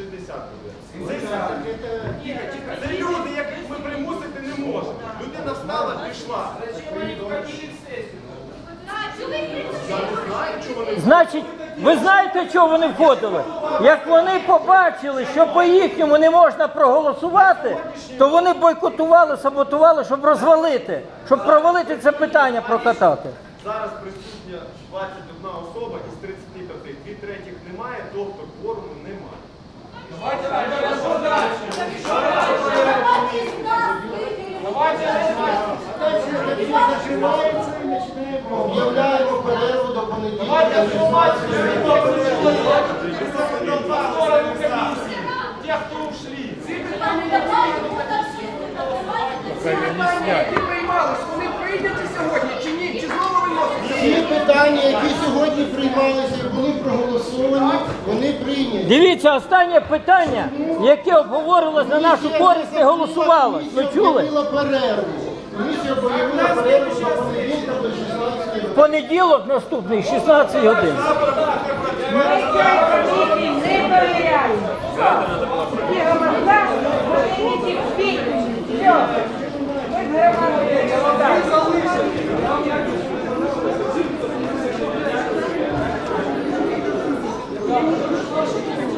60 людей. Це, це люди, яких ми примусити не можемо. Людина встала, пішла. Значить, ви знаєте, чого вони входили? Як вони побачили, що по їхньому не можна проголосувати, то вони бойкотували, саботували, щоб розвалити, щоб провалити це питання прокатати. Зараз присутня 21 особа із 35. Дві третіх немає, тобто кворуму немає. Закривається і починаємо. Об'являємо перерву до понеділка. Ті, хто ушли. Які приймались, питання, які сьогодні приймалися і були проголосовані, вони прийняті. Дивіться, останнє питання, яке обговорилось на нашу користь, не голосувалось. Ви Комісія чули? об'явила перерву. Комісія об'явила перерву до понеділка до 16 В понеділок наступний, 16 годин. Ми комісії не перевіряємо. Дякую.